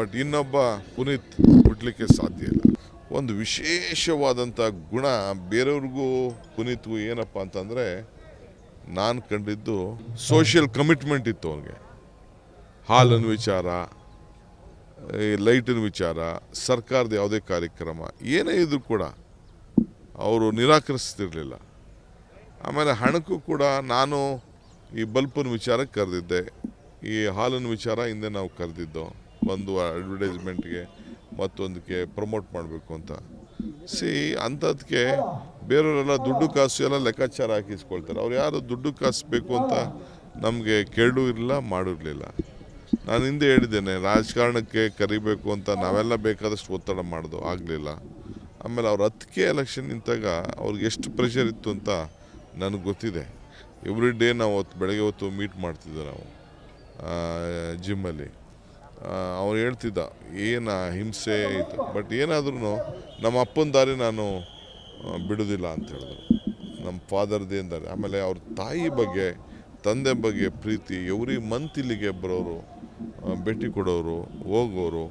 But ಇನ್ನೊಬ್ಬ ಪುನೀತ್ ಹುಟ್ಲಿಕ್ಕೆ ಸಾಧ್ಯ ಇಲ್ಲ. ಒಂದು ವಿಶೇಷವಾದಂಥ ಗುಣ ಬೇರೆಯವ್ರಿಗೂ ಪುನೀತ್ಗೂ ಏನಪ್ಪ ಅಂತಂದರೆ, ನಾನು ಕಂಡಿದ್ದು ಸೋಷಿಯಲ್ ಕಮಿಟ್ಮೆಂಟ್ ಇತ್ತು ಅವನಿಗೆ. ಹಾಲಿನ ವಿಚಾರ ಈ ಲೈಟಿನ ವಿಚಾರ, ಸರ್ಕಾರದ ಯಾವುದೇ ಕಾರ್ಯಕ್ರಮ, ಏನೇ ಇದ್ರೂ ಕೂಡ ಅವರು ನಿರಾಕರಿಸ್ತಿರಲಿಲ್ಲ. ಆಮೇಲೆ ಹಣಕ್ಕೂ ಕೂಡ ನಾನು ಈ ಬಲ್ಪನ ವಿಚಾರಕ್ಕೆ ಕರೆದಿದ್ದೆ. ಈ ಹಾಲಿನ ವಿಚಾರ ಹಿಂದೆ ನಾವು ಕರೆದಿದ್ದು. ಒಂದು ಅಡ್ವರ್ಟೈಸ್ಮೆಂಟ್ಗೆ ಮತ್ತೊಂದಕ್ಕೆ ಪ್ರಮೋಟ್ ಮಾಡಬೇಕು ಅಂತ. ಸಿ ಅಂಥದ್ಕೆ ಬೇರೆಯವರೆಲ್ಲ ದುಡ್ಡು ಕಾಸು ಎಲ್ಲ ಲೆಕ್ಕಾಚಾರ ಹಾಕಿಸ್ಕೊಳ್ತಾರೆ. ಅವ್ರು ಯಾರು ದುಡ್ಡು ಕಾಸು ಬೇಕು ಅಂತ ನಮಗೆ ಕೇಳೂ ಇರಲಿಲ್ಲ. ಮಾಡಿರಲಿಲ್ಲ ನಾನು ಹಿಂದೆ ಹೇಳಿದ್ದೇನೆ, ರಾಜಕಾರಣಕ್ಕೆ ಕರಿಬೇಕು ಅಂತ ನಾವೆಲ್ಲ ಬೇಕಾದಷ್ಟು ಒತ್ತಡ ಮಾಡೋದು ಆಗಲಿಲ್ಲ. ಆಮೇಲೆ ಅವ್ರು ಹತ್ತಿಗೆ ಎಲೆಕ್ಷನ್ ನಿಂತಾಗ ಅವ್ರಿಗೆ ಎಷ್ಟು ಪ್ರೆಷರ್ ಇತ್ತು ಅಂತ ನನಗೆ ಗೊತ್ತಿದೆ. ಎವ್ರಿ ಡೇ ನಾವು ಹೊತ್ತು ಬೆಳಗ್ಗೆ ಹೊತ್ತು ಮೀಟ್ ಮಾಡ್ತಿದ್ದೆ ನಾವು ಜಿಮ್ಮಲ್ಲಿ ಅವ್ನು ಹೇಳ್ತಿದ್ದ, ಏನು ಹಿಂಸೆ ಇತ್ತು. ಬಟ್ ಏನಾದ್ರೂ ನಮ್ಮ ಅಪ್ಪನ ದಾರಿ ನಾನು ಬಿಡೋದಿಲ್ಲ ಅಂತ ಹೇಳಿದ್ರು. ನಮ್ಮ ಫಾದರ್ದೇನು ದಾರಿ. ಆಮೇಲೆ ಅವ್ರ ತಾಯಿ ಬಗ್ಗೆ, ತಂದೆ ಬಗ್ಗೆ ಪ್ರೀತಿ, ಎವ್ರಿ ಮಂತ್ ಇಲ್ಲಿಗೆ ಬರೋರು ಭೇಟಿ ಕೊಡೋರು, ಹೋಗೋರು